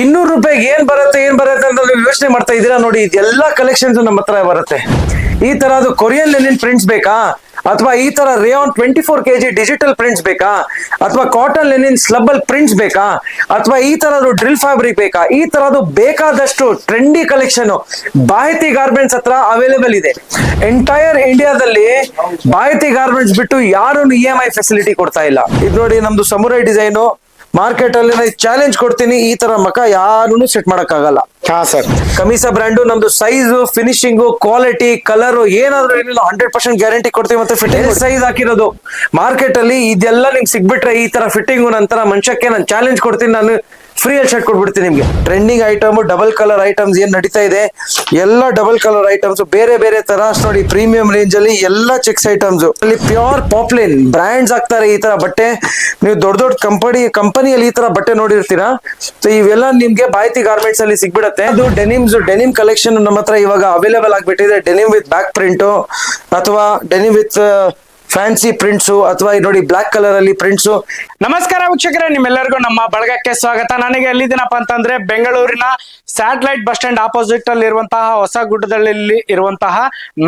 ಇನ್ನೂರು ರೂಪಾಯಿಗೆ ಏನ್ ಬರುತ್ತೆ ಏನ್ ಬರುತ್ತೆ ಅಂತ ನೀವು ಯೋಚನೆ ಮಾಡ್ತಾ ಇದ್ದೀರಾ ನೋಡಿ, ಇದೆಲ್ಲ ಕಲೆಕ್ಷನ್ಸ್ ನಮ್ಮ ಹತ್ರ ಬರುತ್ತೆ. ಈ ತರ ಅದು ಕೊರಿಯನ್ ಲೆನಿನ್ ಪ್ರಿಂಟ್ಸ್ ಬೇಕಾ? ಅಥವಾ ಈ ತರ rayon twenty four KG digital prints ಬೇಕಾ? ಅಥವಾ ಕಾಟನ್ ಲೆನಿನ್ ಸ್ಲಬ್ಬಲ್ ಪ್ರಿಂಟ್ಸ್ ಬೇಕಾ? ಅಥವಾ ಈ ತರದ್ದು ಡ್ರಿಲ್ ಫ್ಯಾಬ್ರಿಕ್ ಬೇಕಾ? ಈ ತರದ್ದು ಬೇಕಾದಷ್ಟು ಟ್ರೆಂಡಿ ಕಲೆಕ್ಷನ್ ಬಾಹಿತಿ ಗಾರ್ಮೆಂಟ್ಸ್ ಹತ್ರ ಅವೈಲೇಬಲ್ ಇದೆ. ಎಂಟೈರ್ ಇಂಡಿಯಾದಲ್ಲಿ ಬಾಹಿತಿ ಗಾರ್ಮೆಂಟ್ಸ್ ಬಿಟ್ಟು ಯಾರು ಇ ಎಂ ಐ ಫೆಸಿಲಿಟಿ ಕೊಡ್ತಾ ಇಲ್ಲ. ಇದು ನೋಡಿ ನಮ್ದು ಸಮುರೈ ಡಿಸೈನು ಮಾರ್ಕೆಟ್ ಅಲ್ಲಿ ಚಾಲೆಂಜ್ ಕೊಡ್ತೀನಿ ಈ ತರ ಮಕ ಯಾರು ಸೆಟ್ ಮಾಡಕ್ ಆಗಲ್ಲ ಹಾ ಸರ್ ಕಮೀಸ ಬ್ರ್ಯಾಂಡು ನಮ್ದು ಸೈಜ್ ಫಿನಿಶಿಂಗ್ ಕ್ವಾಲಿಟಿ ಕಲರ್ ಏನಾದ್ರೂ ಏನಿಲ್ಲ ಹಂಡ್ರೆಡ್ ಪರ್ಸೆಂಟ್ ಗ್ಯಾರಂಟಿ ಕೊಡ್ತೀವಿ ಮತ್ತೆ ಫಿಟ್ಟಿಂಗ್ ಸೈಜ್ ಹಾಕಿರೋದು. ಮಾರ್ಕೆಟ್ ಅಲ್ಲಿ ಇದೆಲ್ಲ ನಿಮ್ಗೆ ಸಿಗ್ಬಿಟ್ರೆ ಈ ತರ ಫಿಟ್ಟಿಂಗ್ ನಂತರ ಮನುಷ್ಯಕ್ಕೆ ನಾನು ಚಾಲೆಂಜ್ ಕೊಡ್ತೀನಿ ನಾನು ಫ್ರೀ ಅಲ್ಲಿ ಶರ್ಟ್ ಕೊಟ್ಬಿಡ್ತೀನಿ ನಿಮಗೆ. Trending item double colour items ಏನು ನಡೀತಾ ಇದೆ? ಎಲ್ಲ ಡಬಲ್ ಕಲರ್ ಐಟಮ್ಸ್ ಬೇರೆ ಬೇರೆ ತರ. ನೋಡಿ ಪ್ರೀಮಿಯಂ ರೇಂಜ್ ಅಲ್ಲಿ ಎಲ್ಲ ಚೆಕ್ಸ್ ಐಟಮ್ಸ್ ಅಲ್ಲಿ ಪ್ಯೂರ್ ಪಾಪ್ಲಿನ್ ಬ್ರ್ಯಾಂಡ್ಸ್ ಆಗ್ತಾರೆ ಈ ತರ ಬಟ್ಟೆ. ನೀವು ದೊಡ್ಡ ದೊಡ್ಡ ಕಂಪನಿ ಕಂಪನಿಯಲ್ಲಿ ಈ ತರ ಬಟ್ಟೆ ನೋಡಿರ್ತೀರಾ? ಸೊ ಇವೆಲ್ಲ ನಿಮ್ಗೆ ಬಾಯ್ತಿ ಗಾರ್ಮೆಂಟ್ಸ್ ಅಲ್ಲಿ ಸಿಗ್ಬಿಡತ್ತೆ. ಅದು ಡೆನಿಮ್ಸ್ ಡೆನಿಮ್ ಕಲೆಕ್ಷನ್ ನಮ್ಮ ಹತ್ರ ಇವಾಗ ಅವೈಲೇಬಲ್ ಆಗಿಬಿಟ್ಟಿದೆ. ಡೆನಿಮ್ ವಿತ್ ಬ್ಯಾಕ್ ಪ್ರಿಂಟು ಅಥವಾ ಡೆನಿಮ್ ವಿತ್ ಫ್ಯಾನ್ಸಿ ಪ್ರಿಂಟ್ಸು ಅಥವಾ ನೋಡಿ ಬ್ಲಾಕ್ ಕಲರ್ ಅಲ್ಲಿ ಪ್ರಿಂಟ್ಸು ನಮಸ್ಕಾರ ವೀಕ್ಷಕರೇ, ನಿಮ್ಮೆಲ್ಲರಿಗೂ ನಮ್ಮ ಬಳಗಕ್ಕೆ ಸ್ವಾಗತ. ನನಗೆ ಎಲ್ಲಿದ್ದೀನಪ್ಪ ಅಂತಂದ್ರೆ ಬೆಂಗಳೂರಿನ ಸ್ಯಾಟಲೈಟ್ ಬಸ್ ಸ್ಟ್ಯಾಂಡ್ ಆಪೋಸಿಟ್ ಅಲ್ಲಿ ಇರುವಂತಹ ಹೊಸ ಗುಡ್ಡದಲ್ಲಿ ಇರುವಂತಹ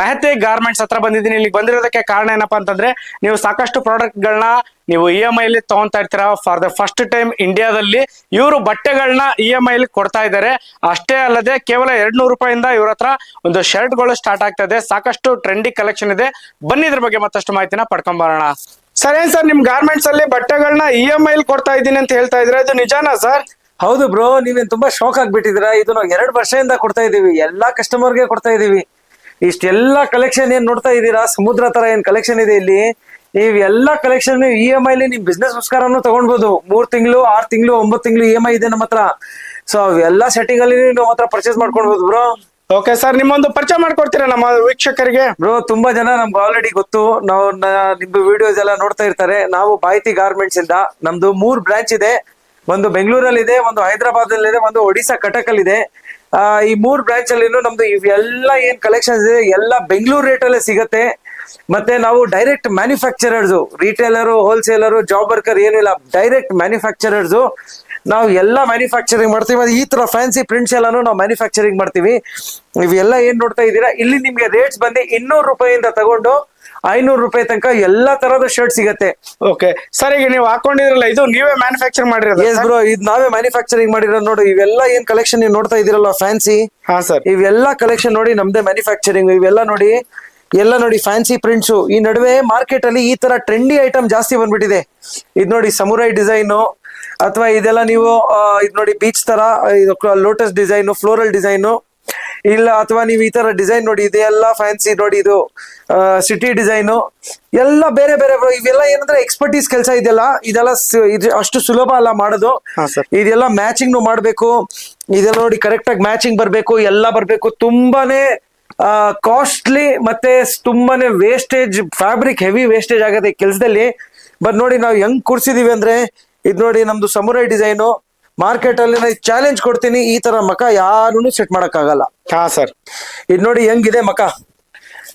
ಮೆಹತೆ ಗಾರ್ಮೆಂಟ್ಸ್ ಹತ್ರ ಬಂದಿದ್ದೀನಿ. ಇಲ್ಲಿ ಬಂದಿರೋದಕ್ಕೆ ಕಾರಣ ಏನಪ್ಪಾ ಅಂತಂದ್ರೆ, ನೀವು ಸಾಕಷ್ಟು ಪ್ರಾಡಕ್ಟ್ ಗಳನ್ನ ನೀವು ಇ ಎಂ ಐ ಅಲ್ಲಿ ತಗೊಂತಾ ಇರ್ತೀರಾ? ಫಾರ್ ದ ಫಸ್ಟ್ ಟೈಮ್ ಇಂಡಿಯಾದಲ್ಲಿ ಇವರು ಬಟ್ಟೆಗಳನ್ನ ಇ ಎಂ ಐ ಅಲ್ಲಿ ಕೊಡ್ತಾ ಇದ್ದಾರೆ. ಅಷ್ಟೇ ಅಲ್ಲದೆ ಕೇವಲ ಎರಡ್ ನೂರು ರೂಪಾಯಿಂದ ಇವ್ರ ಹತ್ರ ಒಂದು ಶರ್ಟ್ಗಳು ಸ್ಟಾರ್ಟ್ ಆಗ್ತಾ ಇದೆ ಸಾಕಷ್ಟು ಟ್ರೆಂಡಿ ಕಲೆಕ್ಷನ್ ಇದೆ. ಬನ್ನಿ ಇದ್ರ ಬಗ್ಗೆ ಮತ್ತಷ್ಟು ಮಾಹಿತಿನ ಪಡ್ಕೊಂಬರೋಣ. ಸರ್ ಏನ್ ಸರ್ ನಿಮ್ ಗಾರ್ಮೆಂಟ್ಸ್ ಅಲ್ಲಿ ಬಟ್ಟೆಗಳನ್ನ ಇ ಎಂ ಐ ಕೊಡ್ತಾ ಇದ್ದೀನಿ ಅಂತ ಹೇಳ್ತಾ ಇದ್ರೆ ಇದು ನಿಜಾನಾ ಸರ್ ಹೌದು ಬ್ರೋ ನೀವೇನ್ ತುಂಬಾ ಶಾಕ್ ಆಗ್ಬಿಟ್ಟಿದ್ದೀರಾ? ಇದು ನಾವು ಎರಡು ವರ್ಷದಿಂದ ಕೊಡ್ತಾ ಇದೀವಿ ಎಲ್ಲಾ ಕಸ್ಟಮರ್ಗೆ ಕೊಡ್ತಾ ಇದೀವಿ ಇಷ್ಟೆಲ್ಲ ಕಲೆಕ್ಷನ್ ಏನ್ ನೋಡ್ತಾ ಇದ್ದೀರಾ? ಸಮುದ್ರ ತರ ಏನ್ ಕಲೆಕ್ಷನ್ ಇದೆ ಇಲ್ಲಿ? ಇವೆಲ್ಲ ಕಲೆಕ್ಷನ್ ಇ ಎಂ ಐಲಿ ನಿಮ್ ಬಿಸ್ನೆಸ್ ಗೋಸ್ಕರನು ತಗೊಳ್ಬಹುದು ಮೂರ್ ತಿಂಗಳು ಆರ್ ತಿಂಗಳು ಒಂಬತ್ತು ತಿಂಗಳು ಇ ಎಂ ಐ ಇದೆ ನಮ್ಮ ಹತ್ರ. ಸೊ ಅವೆಲ್ಲ ಸೆಟ್ಟಿಂಗ್ ಅಲ್ಲಿ ನಮ್ಮ ಹತ್ರ ಪರ್ಚೇಸ್ ಮಾಡ್ಕೊಳ್ಬಹುದು ಬ್ರೋ ಓಕೆ ಸರ್ ನಿಮ್ಮೊಂದು ಪರಿಚಯ ಮಾಡ್ಕೊಡ್ತೀರಾ ನಮ್ಮ ವೀಕ್ಷಕರಿಗೆ? ಬ್ರೋ ತುಂಬಾ ಜನ ನಮ್ಗೆ ಆಲ್ರೆಡಿ ಗೊತ್ತು. ನಾವು ನಿಮ್ದು ವಿಡಿಯೋಸ್ ಎಲ್ಲ ನೋಡ್ತಾ ಇರ್ತಾರೆ. ನಾವು ಬಾಯ್ತಿ ಗಾರ್ಮೆಂಟ್ಸ್ ಇಂದ. ನಮ್ದು ಮೂರ್ ಬ್ರಾಂಚ್ ಇದೆ. ಒಂದು ಬೆಂಗಳೂರಲ್ಲಿ ಇದೆ ಒಂದು ಹೈದರಾಬಾದ್ ಅಲ್ಲಿ ಇದೆ ಒಂದು ಒಡಿಶಾ ಕಟಕ್ ಅಲ್ಲಿ ಇದೆ ಈ ಮೂರ್ ಬ್ರಾಂಚ್ ಅಲ್ಲಿ ನಮ್ದು ಇವೆಲ್ಲ ಏನ್ ಕಲೆಕ್ಷನ್ಸ್ ಇದೆ ಎಲ್ಲ ಬೆಂಗಳೂರು ರೇಟ್ ಅಲ್ಲೇ ಸಿಗತ್ತೆ. ಮತ್ತೆ ನಾವು direct manufacturers retailer wholesaler job worker ಏನಿಲ್ಲ ಡೈರೆಕ್ಟ್ ಮ್ಯಾನುಫ್ಯಾಕ್ಚರರ್ಸ್ ನಾವು ಎಲ್ಲ ಮ್ಯಾನುಫ್ಯಾಕ್ಚರಿಂಗ್ ಮಾಡ್ತೀವಿ. ಮತ್ತೆ ಈ ತರ ಫ್ಯಾನ್ಸಿ ಪ್ರಿಂಟ್ಸ್ ಎಲ್ಲಾನು ನಾವು ಮ್ಯಾನುಫ್ಯಾಕ್ಚರಿಂಗ್ ಮಾಡ್ತೀವಿ. ಇವೆಲ್ಲ ಏನ್ ನೋಡ್ತಾ ಇದ್ದೀರಾ? ಇಲ್ಲಿ ನಿಮ್ಗೆ ರೇಟ್ಸ್ ಬಂದು ಇನ್ನೂರು ರೂಪಾಯಿಂದ ತಗೊಂಡು ಐನೂರು ರೂಪಾಯಿ ತನಕ ಎಲ್ಲಾ ತರದ ಶರ್ಟ್ ಸಿಗತ್ತೆ. ಓಕೆ ಸರ್ ಈಗ ನೀವು ಹಾಕೊಂಡಿರಲ್ಲ ಇದು ನೀವೇ ಮ್ಯಾನುಫ್ಯಾಕ್ಚರ್ ಮಾಡಿರೋದು ಎಸ್ ಬ್ರೋ ಇದು ನಾವೇ ಮ್ಯಾನುಫ್ಯಾಕ್ಚರಿಂಗ್ ಮಾಡಿರೋದು ನೋಡಿ ಇವೆಲ್ಲ ಏನ್ ಕಲೆಕ್ಷನ್ ನೀವು ನೋಡ್ತಾ ಇದೀರಲ್ಲ ಫ್ಯಾನ್ಸಿ ಹಾ ಸರ್. ಇವೆಲ್ಲ ಕಲೆಕ್ಷನ್ ನೋಡಿ ನಮ್ದೇ ಮ್ಯಾನುಫ್ಯಾಕ್ಚರಿಂಗ್ ಇವೆಲ್ಲ ನೋಡಿ ಎಲ್ಲ ನೋಡಿ ಫ್ಯಾನ್ಸಿ ಪ್ರಿಂಟ್ಸು ಈ ನಡುವೆ ಮಾರ್ಕೆಟ್ ಅಲ್ಲಿ ಈ ತರ ಟ್ರೆಂಡಿ ಐಟಮ್ ಜಾಸ್ತಿ ಬಂದ್ಬಿಟ್ಟಿದೆ. ಇದು ನೋಡಿ ಸಮುರೈ ಡಿಸೈನು ಅಥವಾ ಇದೆಲ್ಲ ನೀವು ಇದ್ ನೋಡಿ ಬೀಚ್ ತರ ಇದು ಲೋಟಸ್ ಡಿಸೈನು ಫ್ಲೋರಲ್ ಡಿಸೈನು ಇಲ್ಲ ಅಥವಾ ನೀವು ಈ ತರ ಡಿಸೈನ್ ನೋಡಿ ಇದೆಲ್ಲ ಫ್ಯಾನ್ಸಿ ನೋಡಿ ಇದು ಸಿಟಿ ಡಿಸೈನು ಎಲ್ಲ ಬೇರೆ ಬೇರೆ. ಇವೆಲ್ಲ ಏನಂದ್ರೆ ಎಕ್ಸ್ಪರ್ಟೀಸ್ ಕೆಲಸ ಇದೆಲ್ಲ ಇದೆಲ್ಲ ಇದು ಅಷ್ಟು ಸುಲಭ ಅಲ್ಲ ಮಾಡೋದು. ಇದೆಲ್ಲ ಮ್ಯಾಚಿಂಗ್ ಮಾಡಬೇಕು. ಇದೆಲ್ಲ ನೋಡಿ ಕರೆಕ್ಟ್ ಆಗಿ ಮ್ಯಾಚಿಂಗ್ ಬರಬೇಕು ಎಲ್ಲ ಬರಬೇಕು. ತುಂಬಾನೇ ಕಾಸ್ಟ್ಲಿ ಮತ್ತೆ ತುಂಬಾನೇ ವೇಸ್ಟೇಜ್ ಫ್ಯಾಬ್ರಿಕ್ ಹೆವಿ ವೇಸ್ಟೇಜ್ ಆಗುತ್ತೆ ಈ ಕೆಲಸದಲ್ಲಿ. ಬಟ್ ನೋಡಿ ನಾವು ಹೆಂಗ್ ಕೂರ್ಸಿದೀವಿ ಅಂದ್ರೆ ಇದು ನೋಡಿ ನಮ್ದು ಸಮುರೈ ಡಿಸೈನು ಮಾರ್ಕೆಟ್ ಅಲ್ಲಿ ನಾನು ಚಾಲೆಂಜ್ ಕೊಡ್ತೀನಿ ಈ ತರ ಮಕ ಯಾರು ಸೆಟ್ ಮಾಡಕ್ ಆಗಲ್ಲ ಹಾ ಸರ್ ಇದು ನೋಡಿ ಹೆಂಗಿದೆ ಮಕ?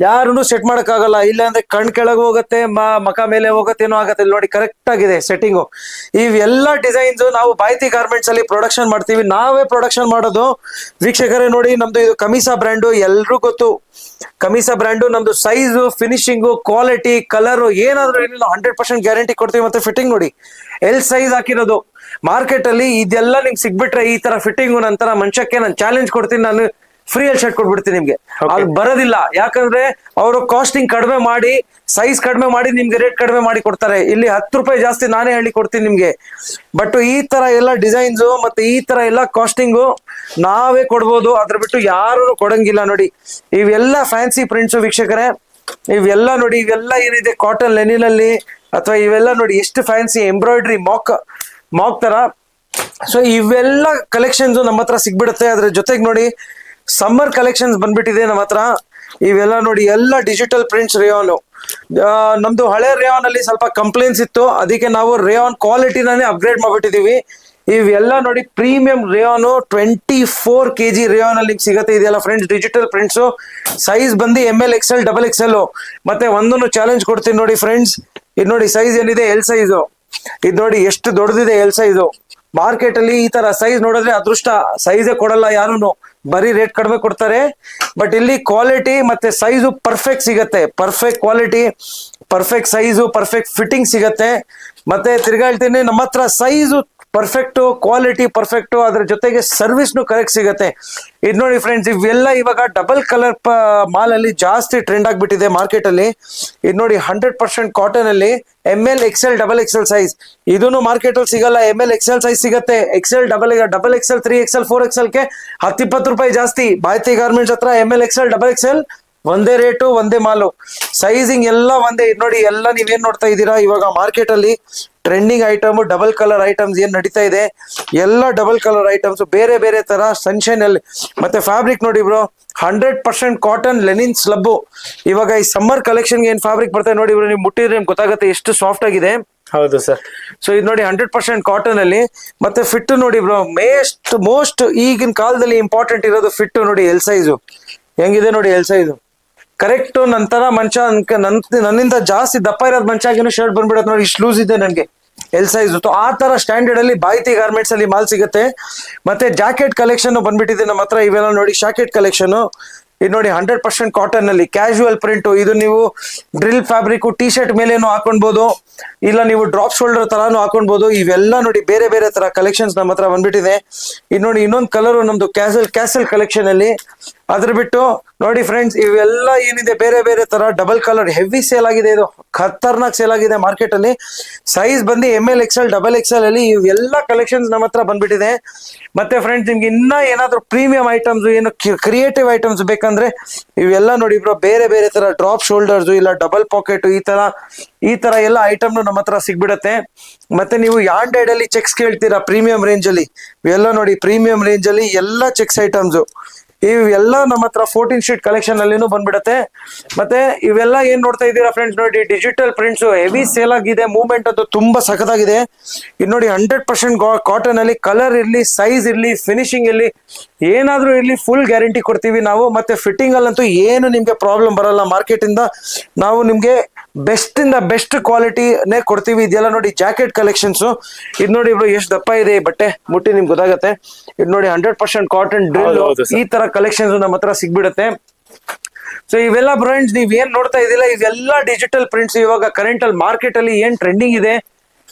ಯಾರು ಸೆಟ್ ಮಾಡೋಕ್ಕಾಗಲ್ಲ. ಇಲ್ಲ ಅಂದ್ರೆ ಕಣ್ ಕೆಳಗೆ ಹೋಗುತ್ತೆ ಮಕ ಮೇಲೆ ಹೋಗುತ್ತೆ ಏನೋ ಆಗತ್ತೆ. ನೋಡಿ ಕರೆಕ್ಟ್ ಆಗಿದೆ ಸೆಟ್ಟಿಂಗು ಇವೆಲ್ಲ ಡಿಸೈನ್ಸ್ ನಾವು ಬಾಯ್ತಿ ಗಾರ್ಮೆಂಟ್ಸ್ ಅಲ್ಲಿ ಪ್ರೊಡಕ್ಷನ್ ಮಾಡ್ತೀವಿ. ನಾವೇ ಪ್ರೊಡಕ್ಷನ್ ಮಾಡೋದು. ವೀಕ್ಷಕರೇ ನೋಡಿ, ನಮ್ದು ಇದು ಕಮೀಸಾ ಬ್ರ್ಯಾಂಡು ಎಲ್ರೂ ಗೊತ್ತು. ಕಮೀಸಾ ಬ್ರ್ಯಾಂಡು ನಮ್ದು ಸೈಜು ಫಿನಿಶಿಂಗು ಕ್ವಾಲಿಟಿ ಕಲರ್ ಏನಾದ್ರೂ ಏನಿಲ್ಲ ಹಂಡ್ರೆಡ್ ಪರ್ಸೆಂಟ್ ಗ್ಯಾರಂಟಿ ಕೊಡ್ತೀವಿ. ಮತ್ತೆ ಫಿಟ್ಟಿಂಗ್ ನೋಡಿ ಎಲ್ ಸೈಜ್ ಹಾಕಿರೋದು. ಮಾರ್ಕೆಟ್ ಅಲ್ಲಿ ಇದೆಲ್ಲ ನಿಮ್ಗೆ ಸಿಗ್ಬಿಟ್ರೆ ಈ ತರ ಫಿಟ್ಟಿಂಗ್ ನಂತರ ಮನುಷ್ಯಕ್ಕೆ ನಾನು ಚಾಲೆಂಜ್ ಕೊಡ್ತೀನಿ. ನಾನು ಫ್ರೀ ಅಲ್ಲಿ ಶರ್ಟ್ ಕೊಟ್ಬಿಡ್ತೀನಿ ನಿಮ್ಗೆ. ಅದು ಬರೋದಿಲ್ಲ. ಯಾಕಂದ್ರೆ ಅವರು ಕಾಸ್ಟಿಂಗ್ ಕಡಿಮೆ ಮಾಡಿ ಸೈಜ್ ಕಡಿಮೆ ಮಾಡಿ ನಿಮ್ಗೆ ರೇಟ್ ಕಡಿಮೆ ಮಾಡಿ ಕೊಡ್ತಾರೆ. ಇಲ್ಲಿ ಹತ್ತು ರೂಪಾಯಿ ಜಾಸ್ತಿ ನಾನೇ ಹೇಳಿ ಕೊಡ್ತೀನಿ ನಿಮ್ಗೆ. ಬಟ್ ಈ ತರ ಎಲ್ಲ ಡಿಸೈನ್ಸ್ ಮತ್ತೆ ಈ ತರ ಎಲ್ಲ ಕಾಸ್ಟಿಂಗು ನಾವೇ ಕೊಡ್ಬೋದು. ಅದ್ರ ಬಿಟ್ಟು ಯಾರು ಕೊಡಂಗಿಲ್ಲ ನೋಡಿ. ಇವೆಲ್ಲ ಫ್ಯಾನ್ಸಿ ಪ್ರಿಂಟ್ಸ್ ವೀಕ್ಷಕರೇ. ಇವೆಲ್ಲ ನೋಡಿ ಇವೆಲ್ಲ ಏನಿದೆ ಕಾಟನ್ ಲೆನಿನಲ್ಲಿ ಅಥವಾ ಇವೆಲ್ಲ ನೋಡಿ ಎಷ್ಟು ಫ್ಯಾನ್ಸಿ ಎಂಬ್ರಾಯ್ಡ್ರಿ ಮಾಕ್ ಮಾಕ್ ತರ. ಸೊ ಇವೆಲ್ಲ ಕಲೆಕ್ಷನ್ಸ್ ನಮ್ಮ ಹತ್ರ ಸಿಗ್ಬಿಡುತ್ತೆ. ಅದ್ರ ಜೊತೆಗೆ ನೋಡಿ ಸಮ್ಮರ್ ಕಲೆಕ್ಷನ್ಸ್ ಬಂದ್ಬಿಟ್ಟಿದೆ ನಮ್ಮ ಹತ್ರ. ಇವೆಲ್ಲ ನೋಡಿ, ಎಲ್ಲ ಡಿಜಿಟಲ್ ಪ್ರಿಂಟ್ಸ್ ರೇಯಾನು ನಮ್ದು ಹಳೆ ರೇಯಾನ್ ಅಲ್ಲಿ ಸ್ವಲ್ಪ ಕಂಪ್ಲೇಂಟ್ಸ್ ಇತ್ತು. ಅದಕ್ಕೆ ನಾವು ರೇಯಾನ್ ಕ್ವಾಲಿಟಿನೇ ಅಪ್ಗ್ರೇಡ್ ಮಾಡ್ಬಿಟ್ಟಿದೀವಿ. ಇವೆಲ್ಲ ನೋಡಿ premium rayon twenty four K G rayon ಅಲ್ಲಿ ಸಿಗುತ್ತೆ. ಇದೆಲ್ಲ ಫ್ರೆಂಡ್ಸ್ ಡಿಜಿಟಲ್ ಪ್ರಿಂಟ್ಸ್ ಸೈಜ್ ಬಂದು M L XL double XL ಮತ್ತೆ ಒಂದನ್ನು ಚಾಲೆಂಜ್ ಕೊಡ್ತೀನಿ ನೋಡಿ ಫ್ರೆಂಡ್ಸ್ ಇದು ನೋಡಿ ಸೈಜ್ ಏನಿದೆ? ಎಲ್ ಸೈಜು ಇದು ನೋಡಿ ಎಷ್ಟು ದೊಡ್ಡದಿದೆ ಎಲ್ ಸೈಜು ಮಾರ್ಕೆಟ್ ಅಲ್ಲಿ ಈ ತರ ಸೈಜ್ ನೋಡಿದ್ರೆ ಅದೃಷ್ಟ ಸೈಜೇ ಕೊಡಲ್ಲ ಯಾರು ಬರೀ ರೇಟ್ ಕಡಿಮೆ ಕೊಡ್ತಾರೆ. ಬಟ್ ಇಲ್ಲಿ ಕ್ವಾಲಿಟಿ ಮತ್ತೆ ಸೈಜು ಪರ್ಫೆಕ್ಟ್ ಸಿಗತ್ತೆ. Perfect quality perfect size perfect fitting ಸಿಗತ್ತೆ. ಮತ್ತೆ ತಿರ್ಗಾ ಹೇಳ್ತೀನಿ, ನಮ್ಮ ಹತ್ರ ಸೈಜು ಪರ್ಫೆಕ್ಟ್ ಕ್ವಾಲಿಟಿ ಪರ್ಫೆಕ್ಟು ಅದ್ರ ಜೊತೆಗೆ ಸರ್ವಿಸ್ನು ಕರೆಕ್ಟ್ ಸಿಗುತ್ತೆ. ಇದು ನೋಡಿ ಫ್ರೆಂಡ್ಸ್ ಇವೆಲ್ಲ ಇವಾಗ ಡಬಲ್ ಕಲರ್ ಮಾಲ್ ಅಲ್ಲಿ ಜಾಸ್ತಿ ಟ್ರೆಂಡ್ ಆಗಿಬಿಟ್ಟಿದೆ ಮಾರ್ಕೆಟ್ ಅಲ್ಲಿ. ಇದು ನೋಡಿ ಹಂಡ್ರೆಡ್ ಪರ್ಸೆಂಟ್ ಕಾಟನ್ ಅಲ್ಲಿ M L XL double XL size ಇದೂ ಮಾರ್ಕೆಟ್ ಅಲ್ಲಿ ಸಿಗಲ್ಲ ಎಂ ಎಲ್ ಎಕ್ಸೆಲ್ ಸೈಜ್ ಸಿಗುತ್ತೆ. XL double double XL three XL four ಎಕ್ಸೆಲ್ಗೆ ಹತ್ತಿಪ್ಪತ್ತು ರೂಪಾಯಿ ಜಾಸ್ತಿ. ಭಾರತಿ ಗಾರ್ಮೆಂಟ್ಸ್ ಹತ್ರ M L XL double XL ಒಂದೇ ರೇಟು ಒಂದೇ ಮಾಲು. ಸೈಜಿಂಗ್ ಎಲ್ಲ ಒಂದೇ. ನೋಡಿ ಎಲ್ಲ ನೀವೇನ್ ನೋಡ್ತಾ ಇದ್ದೀರಾ? ಇವಾಗ ಮಾರ್ಕೆಟ್ ಅಲ್ಲಿ trending item double colour items ಏನ್ ನಡೀತಾ ಇದೆ? ಎಲ್ಲ ಡಬಲ್ ಕಲರ್ ಐಟಮ್ಸ್ ಬೇರೆ ಬೇರೆ ತರ ಸನ್ಶೈನ್ ಅಲ್ಲಿ. ಮತ್ತೆ ಫ್ಯಾಬ್ರಿಕ್ ನೋಡಿ bro hundred percent cotton linen slub ಇವಾಗ ಈ ಸಮ್ಮರ್ ಕಲೆಕ್ಷನ್ ಏನ್ ಫ್ಯಾಬ್ರಿಕ್ ಬರ್ತಾ ನೋಡಿ ಬ್ರೋ ನೀವು ಮುಟ್ಟಿದ್ರೆ ನಿಮ್ಗೆ ಗೊತ್ತಾಗುತ್ತೆ ಎಷ್ಟು ಸಾಫ್ಟ್ ಆಗಿದೆ. ಹೌದು ಸರ್ ಸೊ ಇದು ನೋಡಿ ಹಂಡ್ರೆಡ್ ಪರ್ಸೆಂಟ್ ಕಾಟನ್ ಅಲ್ಲಿ. ಮತ್ತೆ ಫಿಟ್ ನೋಡಿ ಬ್ರೋ ಮೇಸ್ಟ್ ಮೋಸ್ಟ್ ಈಗಿನ ಕಾಲದಲ್ಲಿ ಇಂಪಾರ್ಟೆಂಟ್ ಇರೋದು ಫಿಟ್ ನೋಡಿ ಎಲ್ ಸೈಜು ಹೆಂಗಿದೆ ನೋಡಿ ಎಲ್ ಸೈಜು ಕರೆಕ್ಟ್ ನಂತರ ಮನುಷ್ಯ ನನ್ನಿಂದ ಜಾಸ್ತಿ ದಪ್ಪ ಇರೋದ್ ಮನುಷ್ಯ ಶರ್ಟ್ ಬಂದ್ಬಿಡೋದು ನೋಡಿ, ಇಷ್ಟು ಲೂಸ್ ಇದೆ ನನಗೆ. ಎಲ್ ಸೈಜ್ ಆ ತರ ಸ್ಟ್ಯಾಂಡರ್ಡ್ ಅಲ್ಲಿ ಬಾಯ್ತಿ ಗಾರ್ಮೆಂಟ್ಸ್ ಅಲ್ಲಿ ಮಾಲ್ ಸಿಗುತ್ತೆ. ಮತ್ತೆ ಜಾಕೆಟ್ ಕಲೆಕ್ಷನ್ ಬಂದ್ಬಿಟ್ಟಿದೆ ನಮ್ಮ ಹತ್ರ, ಇವೆಲ್ಲ ನೋಡಿ ಶಾಕೆಟ್ ಕಲೆಕ್ಷನ್ ಇದು ನೋಡಿ ಹಂಡ್ರೆಡ್ ಪರ್ಸೆಂಟ್ ಕಾಟನ್ ಅಲ್ಲಿ. ಕ್ಯಾಶುವಲ್ ಪ್ರಿಂಟ್ ಇದು ನೀವು ಡ್ರಿಲ್ ಫ್ಯಾಬ್ರಿಕ್ ಟಿ ಶರ್ಟ್ ಮೇಲೇನು ಹಾಕೊಂಡ್ಬೋದು. ಇಲ್ಲ ನೀವು ಡ್ರಾಪ್ ಶೋಲ್ಡರ್ ತರಾನು ಹಾಕೊಂಡ್ಬೋದು. ಇವೆಲ್ಲ ನೋಡಿ, ಬೇರೆ ಬೇರೆ ತರ ಕಲೆಕ್ಷನ್ಸ್ ನಮ್ಮ ಹತ್ರ ಬಂದ್ಬಿಟ್ಟಿದೆ. ಇದು ನೋಡಿ, ಇನ್ನೊಂದು ಕಲರ್ ನಮ್ದು ಕ್ಯಾಸಲ್ ಕ್ಯಾಸಲ್ ಕಲೆಕ್ಷನ್ ಅಲ್ಲಿ. ಅದ್ರ ಬಿಟ್ಟು ನೋಡಿ ಫ್ರೆಂಡ್ಸ್ ಇವೆಲ್ಲ ಏನಿದೆ, ಬೇರೆ ಬೇರೆ ತರ ಡಬಲ್ ಕಲರ್ ಹೆವಿ ಸೇಲ್ ಆಗಿದೆ ಇದು. ಖತರ್ನಾಕ್ ಸೇಲ್ ಆಗಿದೆ ಮಾರ್ಕೆಟ್ ಅಲ್ಲಿ. ಸೈಜ್ ಬಂದು M L double double L ಅಲ್ಲಿ ಇವೆಲ್ಲ ಕಲೆಕ್ಷನ್ಸ್ ನಮ್ಮ ಹತ್ರ ಬಂದ್ಬಿಟ್ಟಿದೆ. ಮತ್ತೆ ಫ್ರೆಂಡ್ಸ್ ನಿಮ್ಗೆ ಇನ್ನ ಏನಾದ್ರು ಪ್ರೀಮಿಯಂ ಐಟಮ್ಸ್ ಏನು ಕ್ರಿಯೇಟಿವ್ ಐಟಮ್ಸ್ ಬೇಕಂದ್ರೆ ಇವೆಲ್ಲ ನೋಡಿ ಬ್ರೋ ಬೇರೆ ಬೇರೆ ತರ ಡ್ರಾಪ್ ಶೋಲ್ಡರ್ಸ್ ಇಲ್ಲ ಡಬಲ್ ಪಾಕೆಟ್ ಈ ತರ ಈ ತರ ಎಲ್ಲ ಐಟಮ್ ನಮ್ಮ ಹತ್ರ ಸಿಗ್ಬಿಡತ್ತೆ. ಮತ್ತೆ ನೀವು ಯಾಂಡೆಡ್ ಅಲ್ಲಿ ಚೆಕ್ಸ್ ಕೇಳ್ತೀರಾ ಪ್ರೀಮಿಯಂ ರೇಂಜ್ ಅಲ್ಲಿ? ಇವೆಲ್ಲ ನೋಡಿ ಪ್ರೀಮಿಯಂ ರೇಂಜ್ ಅಲ್ಲಿ ಎಲ್ಲ ಚೆಕ್ಸ್ ಐಟಮ್ಸ್ ಇವೆಲ್ಲ ನಮ್ಮ ಹತ್ರ ಫೋರ್ಟೀನ್ ಶೀಟ್ ಕಲೆಕ್ಷನ್ ಅಲ್ಲಿನೂ ಬಂದ್ಬಿಡತ್ತೆ. ಮತ್ತೆ ಇವೆಲ್ಲ ಏನ್ ನೋಡ್ತಾ ಇದ್ದೀರಾ ಫ್ರೆಂಡ್ಸ್ ನೋಡಿ ಡಿಜಿಟಲ್ ಪ್ರಿಂಟ್ಸ್ ಹೆವಿ ಸೇಲ್ ಆಗಿದೆ ಮೂವ್ಮೆಂಟ್ ಅದು ತುಂಬಾ ಸಖತ್ತಾಗಿದೆ. ಇದು ನೋಡಿ ಹಂಡ್ರೆಡ್ ಪರ್ಸೆಂಟ್ ಕಾಟನ್ ಅಲ್ಲಿ ಕಲರ್ ಇರ್ಲಿ ಸೈಜ್ ಇರ್ಲಿ ಫಿನಿಶಿಂಗ್ ಇರ್ಲಿ, ಏನಾದ್ರೂ ಇರ್ಲಿ ಫುಲ್ ಗ್ಯಾರಂಟಿ ಕೊಡ್ತೀವಿ ನಾವು. ಮತ್ತೆ ಫಿಟ್ಟಿಂಗ್ ಅಲ್ಲಂತೂ ಏನು ನಿಮ್ಗೆ ಪ್ರಾಬ್ಲಮ್ ಬರಲ್ಲ. ಮಾರ್ಕೆಟ್ ಇಂದ ನಾವು ನಿಮ್ಗೆ ಬೆಸ್ಟ್ ಇಂದ ಬೆಸ್ಟ್ ಕ್ವಾಲಿಟಿನೇ ಕೊಡ್ತೀವಿ. ಇದೆಲ್ಲ ನೋಡಿ ಜಾಕೆಟ್ ಕಲೆಕ್ಷನ್ಸ್ ಇದು ನೋಡಿ ಇಬ್ರು ಎಷ್ಟು ದಪ್ಪ ಇದೆ ಈ ಬಟ್ಟೆ. ಮುಟ್ಟಿ ನಿಮ್ಗೆ ಗೊತ್ತಾಗತ್ತೆ. ಇದು ನೋಡಿ ಹಂಡ್ರೆಡ್ ಪರ್ಸೆಂಟ್ ಕಾಟನ್ ಡ್ರಿಲ್. ಈ ತರ ಕಲೆಕ್ಷನ್ಸ್ ನಮ್ಮ ಹತ್ರ ಸಿಗ್ಬಿಡುತ್ತೆ. ಸೊ ಇವೆಲ್ಲ ಬ್ರಾಂಡ್ಸ್ ನೀವ್ ಏನ್ ನೋಡ್ತಾ ಇದಿಲ್ಲ ಇವೆಲ್ಲ ಡಿಜಿಟಲ್ ಪ್ರಿಂಟ್ಸ್ ಇವಾಗ ಕರೆಂಟ್ ಅಲ್ಲಿ ಮಾರ್ಕೆಟ್ ಅಲ್ಲಿ ಏನ್ ಟ್ರೆಂಡಿಂಗ್ ಇದೆ?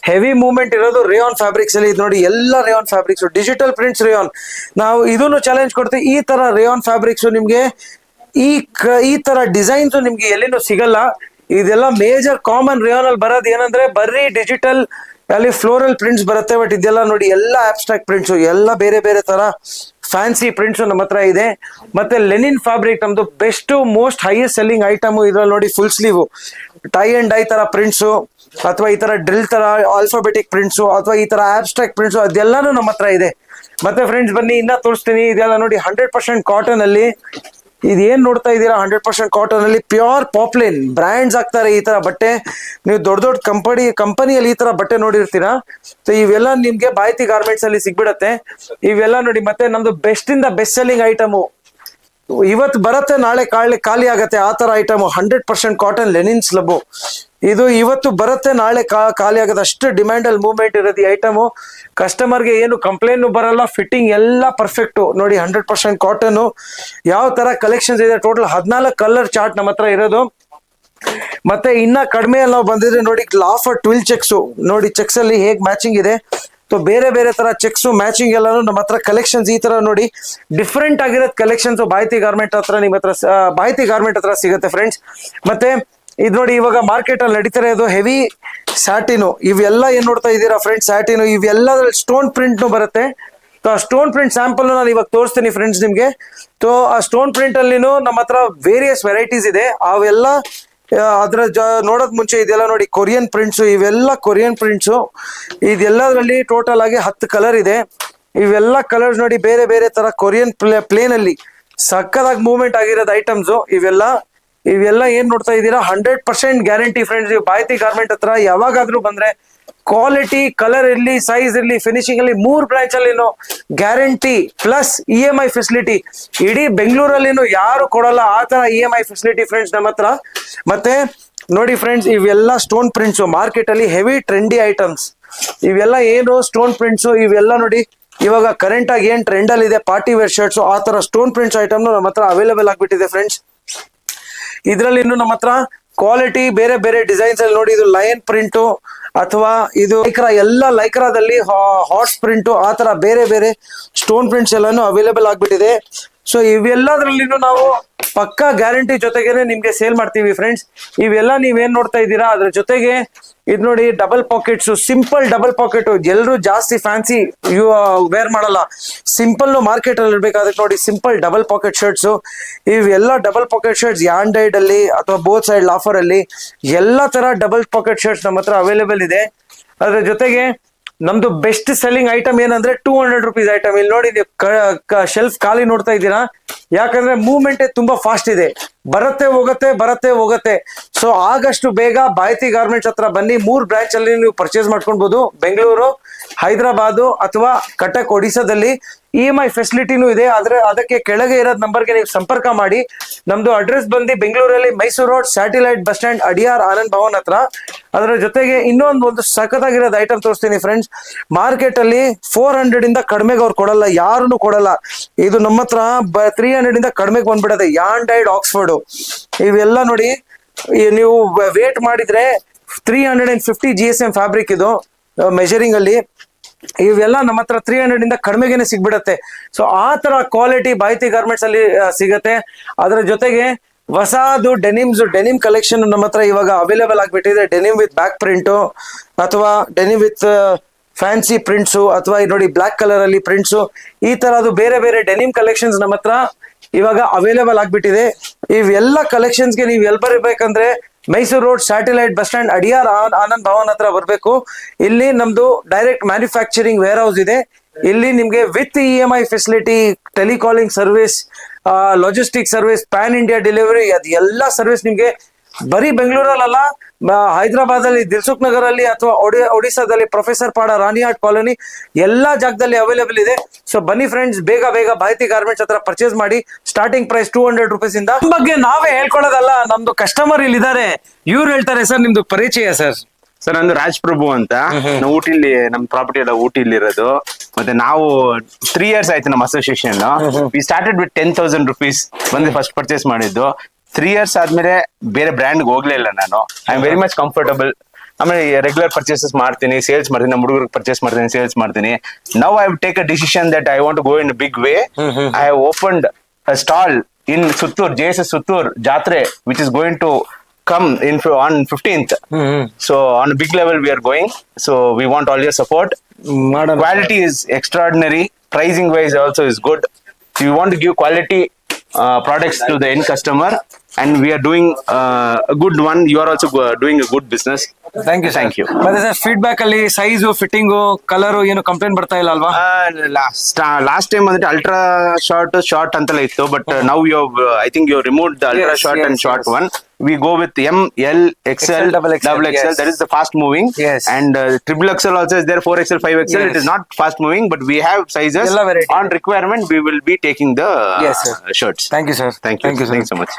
ಹೆವಿ ಮೂವ್ಮೆಂಟ್ ಇರೋದು ರೇಯಾನ್ ಫ್ಯಾಬ್ರಿಕ್ಸ್ ಅಲ್ಲಿ. ಇದು ನೋಡಿ ಎಲ್ಲ rayon fabrics digital prints rayon ನಾವು ಇದನ್ನು ಚಾಲೆಂಜ್ ಕೊಡ್ತೀವಿ. ಈ ತರ ರೇಯಾನ್ ಫ್ಯಾಬ್ರಿಕ್ಸ್ ನಿಮ್ಗೆ ಈ ಕ- ಈ ತರ ಡಿಸೈನ್ಸ್ ನಿಮ್ಗೆ ಎಲ್ಲಿನೂ ಸಿಗಲ್ಲ. ಇದೆಲ್ಲ ಮೇಜರ್ ಕಾಮನ್ ರೇಯಾನ್ ಅಲ್ಲಿ ಬರೋದು ಏನಂದ್ರೆ ಬರೀ ಡಿಜಿಟಲ್ ಅಲ್ಲಿ ಫ್ಲೋರಲ್ ಪ್ರಿಂಟ್ಸ್ ಬರುತ್ತೆ ಬಟ್ ಇದೆಲ್ಲ ನೋಡಿ ಎಲ್ಲ ಆಬ್ಸ್ಟ್ರಾಕ್ಟ್ ಪ್ರಿಂಟ್ಸ್ ಎಲ್ಲ ಬೇರೆ ಬೇರೆ ತರ ಫ್ಯಾನ್ಸಿ ಪ್ರಿಂಟ್ಸ್ ನಮ್ಮ ಹತ್ರ ಇದೆ. ಮತ್ತೆ ಲೆನಿನ್ ಫ್ಯಾಬ್ರಿಕ್ ನಮ್ದು best most highest selling item ಇದ್ರಲ್ಲಿ ನೋಡಿ full sleeve tie and dye ತರ ಪ್ರಿಂಟ್ಸ್ ಅಥವಾ ಈ ತರ ಡ್ರಿಲ್ ತರ ಆಲ್ಫಾಬೆಟಿಕ್ ಪ್ರಿಂಟ್ಸ್ ಅಥವಾ ಈ ತರ ಆಬ್ಸ್ಟ್ರಾಕ್ಟ್ ಪ್ರಿಂಟ್ಸ್ ಅದೆಲ್ಲಾನು ನಮ್ಮ ಹತ್ರ ಇದೆ. ಮತ್ತೆ ಫ್ರೆಂಡ್ಸ್ ಬನ್ನಿ, ಇನ್ನ ತೋರಿಸ್ತೀನಿ. ಇದೆಲ್ಲ ನೋಡಿ ಹಂಡ್ರೆಡ್ ಪರ್ಸೆಂಟ್ ಕಾಟನ್ ಅಲ್ಲಿ. ಇದೇನ್ ನೋಡ್ತಾ ಇದ್ದೀರಾ? ಹಂಡ್ರೆಡ್ ಪರ್ಸೆಂಟ್ ಕಾಟನ್ ಅಲ್ಲಿ ಪ್ಯೂರ್ ಪಾಪ್ಲಿನ್ ಬ್ರ್ಯಾಂಡ್ಸ್ ಆಗ್ತಾರೆ ಈ ತರ ಬಟ್ಟೆ. ನೀವು ದೊಡ್ಡ ದೊಡ್ಡ ಕಂಪನಿ ಕಂಪನಿಯಲ್ಲಿ ಈ ತರ ಬಟ್ಟೆ ನೋಡಿರ್ತೀರಾ? ಸೊ ಇವೆಲ್ಲ ನಿಮ್ಗೆ ಬಾಯ್ತಿ ಗಾರ್ಮೆಂಟ್ಸ್ ಅಲ್ಲಿ ಸಿಗ್ಬಿಡತ್ತೆ. ಇವೆಲ್ಲ ನೋಡಿ, ಮತ್ತೆ ನಮ್ದು ಬೆಸ್ಟ್ ಇಂದ ಬೆಸ್ಟ್ ಸೆಲ್ಲಿಂಗ್ ಐಟಮು ಇವತ್ತು ಬರುತ್ತೆ, ನಾಳೆ ಕಾಳಿ ಖಾಲಿ ಆಗತ್ತೆ. ಆ ತರ item hundred percent cotton linen slub ಇದು ಇವತ್ತು ಬರುತ್ತೆ, ನಾಳೆ ಖಾಲಿ ಆಗದ ಅಷ್ಟು ಡಿಮ್ಯಾಂಡ್ ಅಲ್ಲಿ ಮೂವ್ಮೆಂಟ್ ಇರೋದು ಈ ಐಟಮು ಕಸ್ಟಮರ್ಗೆ ಏನು ಕಂಪ್ಲೇಂಟ್ ಬರಲ್ಲ ಫಿಟ್ಟಿಂಗ್ ಎಲ್ಲ ಪರ್ಫೆಕ್ಟ್ ನೋಡಿ ಹಂಡ್ರೆಡ್ ಪರ್ಸೆಂಟ್ ಕಾಟನ್ ಯಾವ ತರ ಕಲೆಕ್ಷನ್ಸ್ ಇದೆ? ಟೋಟಲ್ ಹದಿನಾಲ್ಕು ಕಲರ್ ಚಾರ್ಟ್ ನಮ್ಮ ಹತ್ರ ಇರೋದು. ಮತ್ತೆ ಇನ್ನ ಕಡಿಮೆ ನಾವು ಬಂದಿದ್ರೆ ನೋಡಿ ಲಾಫರ್ ಟ್ವಿಲ್ ಚೆಕ್ಸ್ ನೋಡಿ ಚೆಕ್ಸ್ ಅಲ್ಲಿ ಹೇಗ್ ಮ್ಯಾಚಿಂಗ್ ಇದೆ. ಸೊ ಬೇರೆ ಬೇರೆ ತರ ಚೆಕ್ಸ್ ಮ್ಯಾಚಿಂಗ್ ಎಲ್ಲಾನು ನಮ್ಮ ಹತ್ರ ಕಲೆಕ್ಷನ್ಸ್ ಈ ತರ ನೋಡಿ. ಡಿಫ್ರೆಂಟ್ ಆಗಿರೋದ್ ಕಲೆಕ್ಷನ್ಸ್ ಬಾಯ್ತಿ ಗಾರ್ಮೆಂಟ್ ಹತ್ರ ನಿಮ್ಮ ಹತ್ರ ಬಾಯ್ತಿ ಗಾರ್ಮೆಂಟ್ ಹತ್ರ ಸಿಗುತ್ತೆ ಫ್ರೆಂಡ್ಸ್ ಮತ್ತೆ ಇದು ನೋಡಿ ಇವಾಗ ಮಾರ್ಕೆಟ್ ಅಲ್ಲಿ ನಡೀತಾ ಇರೋದು ಹೆವಿ ಸ್ಯಾಟಿನು ಇವೆಲ್ಲ ಏನ್ ನೋಡ್ತಾ ಇದ್ದೀರಾ ಫ್ರೆಂಡ್ಸ್ ಸ್ಯಾಟಿನು ಇವೆಲ್ಲದ್ರಲ್ಲಿ ಸ್ಟೋನ್ ಪ್ರಿಂಟ್ ಬರುತ್ತೆ. ಆ ಸ್ಟೋನ್ ಪ್ರಿಂಟ್ ಸ್ಯಾಂಪಲ್ ನಾನು ಇವಾಗ ತೋರಿಸ್ತೀನಿ ಫ್ರೆಂಡ್ಸ್ ನಿಮ್ಗೆ. ಸೊ ಆ ಸ್ಟೋನ್ ಪ್ರಿಂಟ್ ಅಲ್ಲಿನೂ ನಮ್ಮ ಹತ್ರ ವೇರಿಯಸ್ ವೆರೈಟೀಸ್ ಇದೆ. ಅವೆಲ್ಲ ಅದ್ರ ಜ ನೋಡೋದ್ ಮುಂಚೆ ಇದೆಲ್ಲ ನೋಡಿ ಕೊರಿಯನ್ ಪ್ರಿಂಟ್ಸ್ ಇವೆಲ್ಲ ಕೊರಿಯನ್ ಪ್ರಿಂಟ್ಸ್ ಇದೆಲ್ಲದ್ರಲ್ಲಿ ಟೋಟಲ್ ಆಗಿ ಹತ್ತು ಕಲರ್ ಇದೆ. ಇವೆಲ್ಲ ಕಲರ್ಸ್ ನೋಡಿ ಬೇರೆ ಬೇರೆ ತರ ಕೊರಿಯನ್ ಪ್ಲೇನ್ ಅಲ್ಲಿ ಸಕ್ಕದಾಗಿ ಮೂವ್ಮೆಂಟ್ ಆಗಿರೋದು ಐಟಮ್ಸ್ ಇವೆಲ್ಲ ಇವೆಲ್ಲ ಏನ್ ನೋಡ್ತಾ ಇದ್ದೀರಾ? ಹಂಡ್ರೆಡ್ ಪರ್ಸೆಂಟ್ ಗ್ಯಾರಂಟಿ ಫ್ರೆಂಡ್ಸ್ ನೀವು ಬಾಯ್ತಿ ಗಾರ್ಮೆಂಟ್ ಹತ್ರ ಯಾವಾಗಾದ್ರೂ ಬಂದ್ರೆ ಕ್ವಾಲಿಟಿ ಕಲರ್ ಇರಲಿ ಸೈಜ್ ಇರ್ಲಿ ಫಿನಿಶಿಂಗ್ ಅಲ್ಲಿ ಮೂರ್ ಬ್ರಾಂಚ್ ಅಲ್ಲಿ guarantee plus E M I facility ಇಡೀ ಬೆಂಗಳೂರಲ್ಲಿ ಯಾರು ಕೊಡಲ್ಲ ಆ ತರ E M I facility friends ನಮ್ಮ ಹತ್ರ. ಮತ್ತೆ ನೋಡಿ ಫ್ರೆಂಡ್ಸ್ ಇವೆಲ್ಲ ಸ್ಟೋನ್ ಪ್ರಿಂಟ್ಸ್ ಮಾರ್ಕೆಟ್ ಅಲ್ಲಿ ಹೆವಿ ಟ್ರೆಂಡಿ ಐಟಮ್ಸ್ ಇವೆಲ್ಲ ಏನು ಸ್ಟೋನ್ ಪ್ರಿಂಟ್ಸ್ ಇವೆಲ್ಲ ನೋಡಿ, ಇವಾಗ ಕರೆಂಟ್ ಆಗಿ ಏನ್ ಟ್ರೆಂಡ್ ಅಲ್ಲಿ ಇದೆ? ಪಾರ್ಟಿ ವೇರ್ ಶರ್ಟ್ಸ್ ಆ ತರ ಸ್ಟೋನ್ ಪ್ರಿಂಟ್ಸ್ ಐಟಮ್ ನಮ್ಮ ಹತ್ರ ಅವೈಲೇಬಲ್ ಆಗಿಬಿಟ್ಟಿದೆ ಫ್ರೆಂಡ್ಸ್ ಇದ್ರಲ್ಲಿ ಇನ್ನು ನಮ್ಮ ಹತ್ರ ಕ್ವಾಲಿಟಿ ಬೇರೆ ಬೇರೆ ಡಿಸೈನ್ಸ್ ಅಲ್ಲಿ ನೋಡಿ, ಇದು ಲಯನ್ ಪ್ರಿಂಟು ಅಥವಾ ಇದು ಲೈಕ್ರಾ ಎಲ್ಲ ಲೈಕ್ರಾದಲ್ಲಿ ಹಾಟ್ ಪ್ರಿಂಟ್ ಆ ತರ ಬೇರೆ ಬೇರೆ ಸ್ಟೋನ್ ಪ್ರಿಂಟ್ಸ್ ಎಲ್ಲಾನು ಅವೈಲೇಬಲ್ ಆಗ್ಬಿಟ್ಟಿದೆ. ಸೊ ಇವೆಲ್ಲದ್ರಲ್ಲಿ ನಾವು ಪಕ್ಕಾ ಗ್ಯಾರಂಟಿ ಜೊತೆಗೇನೆ ನಿಮ್ಗೆ ಸೇಲ್ ಮಾಡ್ತೀವಿ ಫ್ರೆಂಡ್ಸ್ ಇವೆಲ್ಲ ನೀವೇನ್ ನೋಡ್ತಾ ಇದ್ದೀರಾ? ಅದ್ರ ಜೊತೆಗೆ ಇದು ನೋಡಿ double pockets simple double pocket ಎಲ್ಲರೂ ಜಾಸ್ತಿ ಫ್ಯಾನ್ಸಿ ವೇರ್ ಮಾಡಲ್ಲ. ಸಿಂಪಲ್ ಮಾರ್ಕೆಟ್ ಅಲ್ಲಿ ಇರ್ಬೇಕಾದ್ರೆ ನೋಡಿ ಸಿಂಪಲ್ ಡಬಲ್ ಪಾಕೆಟ್ ಶರ್ಟ್ಸ್ ಇವೆಲ್ಲ ಡಬಲ್ ಪಾಕೆಟ್ ಶರ್ಟ್ಸ್ ಯಾಂಡೈಡ್ ಅಲ್ಲಿ ಅಥವಾ ಬೋತ್ ಸೈಡ್ ಆಫರ್ ಅಲ್ಲಿ, ಎಲ್ಲಾ ತರ ಡಬಲ್ ಪಾಕೆಟ್ ಶರ್ಟ್ಸ್ ನಮ್ಮ ಹತ್ರ ಅವೈಲೇಬಲ್ ಇದೆ. ಅದ್ರ ಜೊತೆಗೆ ನಮ್ದು ಬೆಸ್ಟ್ ಸೆಲ್ಲಿಂಗ್ ಐಟಮ್ ಏನಂದ್ರೆ ಟೂ ಹಂಡ್ರೆಡ್ ರುಪೀಸ್ ಐಟಮ್ ಇಲ್ಲಿ ನೋಡಿ ನೀವು ಶೆಲ್ಫ್ ಖಾಲಿ ನೋಡ್ತಾ ಇದ್ದೀರಾ? ಯಾಕಂದ್ರೆ ಮೂವ್ಮೆಂಟ್ ತುಂಬಾ ಫಾಸ್ಟ್ ಇದೆ. ಬರತ್ತೆ, ಹೋಗತ್ತೆ ಬರತ್ತೆ, ಹೋಗತ್ತೆ. ಸೊ ಆಗಷ್ಟು ಬೇಗ ಬಾಯ್ತಿ ಗಾರ್ಮೆಂಟ್ಸ್ ಹತ್ರ ಬನ್ನಿ. ಮೂರ್ ಬ್ರಾಂಚ್ ಅಲ್ಲಿ ನೀವು ಪರ್ಚೇಸ್ ಮಾಡ್ಕೊಳ್ಬಹುದು ಬೆಂಗಳೂರು, ಹೈದರಾಬಾದು ಅಥವಾ ಕಟಕ್ ಒಡಿಶಾದಲ್ಲಿ ಇ ಎಂ ಐ ಫೆಸಿಲಿಟಿನೂ ಇದೆ, ಆದ್ರೆ ಅದಕ್ಕೆ ಕೆಳಗೆ ಇರೋದ್ ನಂಬರ್ಗೆ ನೀವು ಸಂಪರ್ಕ ಮಾಡಿ. ನಮ್ದು ಅಡ್ರೆಸ್ ಬಂದು ಬೆಂಗಳೂರಲ್ಲಿ Mysuru road satellite bus stand Adyar Anand Bhavan ಹತ್ರ. ಅದರ ಜೊತೆಗೆ ಇನ್ನೊಂದು ಒಂದು ಸಖತ್ತಾಗಿರೋದು ಐಟಮ್ ತೋರಿಸ್ತೀನಿ ಫ್ರೆಂಡ್ಸ್ ಮಾರ್ಕೆಟ್ ಅಲ್ಲಿ ಫೋರ್ ಹಂಡ್ರೆಡ್ ಇಂದ ಕಡಿಮೆಗೆ ಅವ್ರು ಕೊಡಲ್ಲ ಯಾರನ್ನು ಕೊಡಲ್ಲ. ಇದು ನಮ್ಮ ಹತ್ರ ತ್ರೀ ಹಂಡ್ರೆಡ್ ಇಂದ ಕಡಿಮೆಗೆ ಬಂದ್ಬಿಡದೆ ಯಾನ್ ಡೈಡ್ ಆಕ್ಸ್ಫರ್ಡ್ ಇವೆಲ್ಲ ನೋಡಿ ನೀವು ವೇಟ್ ಮಾಡಿದ್ರೆ three hundred and fifty G S M fabric ಇದು ಮೆಜರಿಂಗ್ ಅಲ್ಲಿ. ಇವೆಲ್ಲ ನಮ್ಮ ಹತ್ರ ತ್ರೀ ಹಂಡ್ರೆಡ್ ಇಂದ ಕಡಿಮೆಗೆನೆ ಸಿಗ್ಬಿಡತ್ತೆ. ಸೊ ಆ ತರ ಕ್ವಾಲಿಟಿ ಬಾಯ್ತಿ ಗಾರ್ಮೆಂಟ್ಸ್ ಅಲ್ಲಿ ಸಿಗತ್ತೆ. ಅದರ ಜೊತೆಗೆ ಹೊಸದು ಡೆನಿಮ್ಸ್ ಡೆನಿಮ್ ಕಲೆಕ್ಷನ್ ನಮ್ಮ ಹತ್ರ ಇವಾಗ ಅವೈಲೇಬಲ್ ಆಗಿಬಿಟ್ಟಿದೆ. ಡೆನಿಮ್ ವಿತ್ ಬ್ಯಾಕ್ ಪ್ರಿಂಟು ಅಥವಾ ಡೆನಿಮ್ ವಿತ್ ಫ್ಯಾನ್ಸಿ ಪ್ರಿಂಟ್ಸು ಅಥವಾ ನೋಡಿ ಬ್ಲಾಕ್ ಕಲರ್ ಅಲ್ಲಿ ಪ್ರಿಂಟ್ಸು ಈ ತರದು ಬೇರೆ ಬೇರೆ ಡೆನಿಮ್ ಕಲೆಕ್ಷನ್ಸ್ ನಮ್ಮ ಹತ್ರ ಇವಾಗ ಅವೈಲೇಬಲ್ ಆಗಿಬಿಟ್ಟಿದೆ. ಇವೆಲ್ಲ ಕಲೆಕ್ಷನ್ಸ್ಗೆ ನೀವು ಎಲ್ಲಿ ಬರಬೇಕಂದ್ರೆ Mysuru road satellite bus stand Adyar Anand Bhavan ಹತ್ರ ಬರಬೇಕು. ಇಲ್ಲಿ ನಮ್ದು ಡೈರೆಕ್ಟ್ ಮ್ಯಾನುಫ್ಯಾಕ್ಚರಿಂಗ್ ವೇರ್ ಹೌಸ್ ಇದೆ. ಇಲ್ಲಿ ನಿಮ್ಗೆ with E M I facility telecalling service logistic service pan India delivery ಅದು ಎಲ್ಲ ಸರ್ವಿಸ್ ನಿಮ್ಗೆ ಬರೀ ಬೆಂಗಳೂರಲ್ಲ ಹೈದರಾಬಾದ್ ಅಲ್ಲಿ ದಿಲ್ಸುಖ್ ನಗರ್ ಅಲ್ಲಿ ಅಥವಾ ಒಡಿ ಒಡಿಸಾದಲ್ಲಿ ಪ್ರೊಫೆಸರ್ ಪಾಡ ರಾಣಿಹಾಟ್ ಕಾಲೋನಿ ಎಲ್ಲಾ ಜಾಗದಲ್ಲಿ ಅವೈಲೇಬಲ್ ಇದೆ. ಸೊ ಬನ್ನಿ ಫ್ರೆಂಡ್ಸ್ ಬೇಗ ಬೇಗ ಭಾರತಿ ಗಾರ್ಮೆಂಟ್ಸ್ ಹತ್ರ ಪರ್ಚೇಸ್ ಮಾಡಿ starting price two hundred rupees ಇಂದ. ಬಗ್ಗೆ ನಾವೇ ಹೇಳ್ಕೊಳ್ಳೋದಲ್ಲ ನಮ್ದು ಕಸ್ಟಮರ್ ಇಲ್ಲಿ ಇದಾರೆ ಇವ್ರು ಹೇಳ್ತಾರೆ ಸರ್ ನಿಮ್ದು ಪರಿಚಯ ಸರ್. ಸರ್ ನಂದು ರಾಜ್ ಪ್ರಭು ಅಂತ ನಾವು ಊಟಿಲಿ ನಮ್ ಪ್ರಾಪರ್ಟಿ ಎಲ್ಲ ಊಟಿಲಿ ಇರೋದು ಮತ್ತೆ ನಾವು ತ್ರೀ ಇಯರ್ಸ್ ಆಯ್ತು ನಮ್ಮ association we started with ten thousand rupees ಬಂದು ಫಸ್ಟ್ ಪರ್ಚೇಸ್ ಮಾಡಿದ್ದು. ತ್ರೀ ಇಯರ್ಸ್ ಆದ್ಮೇಲೆ ಬೇರೆ ಬ್ರ್ಯಾಂಡ್ ಹೋಗ್ಲಿಲ್ಲ ನಾನು. I am very much comfortable ಆಮೇಲೆ ರೆಗ್ಯುಲರ್ ಪರ್ಚೇಸಸ್ ಮಾಡ್ತೀನಿ ಸೇಲ್ಸ್ ಮಾಡ್ತೀನಿ ನಮ್ಮ ಹುಡುಗರಿಗೆ ಪರ್ಚೇಸ್ ಮಾಡ್ತೀನಿ ಸೇಲ್ಸ್ ಮಾಡ್ತೀನಿ. Now I take a decision that I want go in big way I have opened stall in Suttur J S S Suttur ಜಾತ್ರೆ which is going to come in f- on 15th so on a big level we are going. So we want all your support. ಮಾಡೋಣ. Quality is extraordinary. Pricing wise also is good. Quality want to give quality uh, and we are doing uh, a good one. You are also go- doing a good business. Thank you Thank you. ಮತ್ತೆ sir feedback ಅಲ್ಲಿ size fitting colour ಏನು complaint ಬರ್ತಾ ಇಲ್ಲ ಅಲ್ವಾ? Last time ಅಂದ್ರೆ ultra short short ಅಂತೆಲ್ಲ ಇತ್ತು but now you I think you remove the ultra Yes, short yes, and short yes. One we go with M L XL XL, double XL, double XL yes. That is the fast moving Yes. And triple XL also is there four XL five XL it is not fast moving but we have sizes variety. On requirement we will be taking the Yes, sir. Shirts thank you sir thank you thank you so much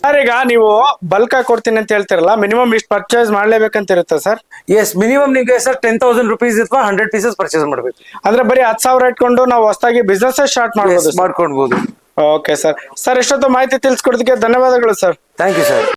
sir ಈಗ ನೀವು bulk ಆಗಿ ಕೊಡ್ತೀನಿ ಅಂತ ಹೇಳ್ತಿರಲ್ಲ minimum ಇಷ್ಟು purchase ಮಾಡ್ಲೇಬೇಕಂತ ಇರುತ್ತೆ sir yes minimum ನಿಮಗೆ sir ten thousand rupees ಅಥವಾ ಹಂಡ್ರೆಡ್ ಪೀಸಸ್ ಪರ್ಚೇಸ್ ಮಾಡಬೇಕು. ಅಂದ್ರೆ ಬರೀ ಹತ್ತು ಸಾವಿರ ಇಟ್ಕೊಂಡು ನಾವು ಹೊಸದಾಗಿ ಬಿಸ್ನೆಸ್ ಸ್ಟಾರ್ಟ್ ಮಾಡ್ಬೋದು ಮಾಡ್ಕೊಳ್ಬಹುದು ಓಕೆ ಸರ್ ಸರ್ ಎಷ್ಟೊತ್ತು ಮಾಹಿತಿ ತಿಳಿಸ್ಕೊಡೋದಕ್ಕೆ ಧನ್ಯವಾದಗಳು ಸರ್ ಥ್ಯಾಂಕ್ ಯು ಸರ್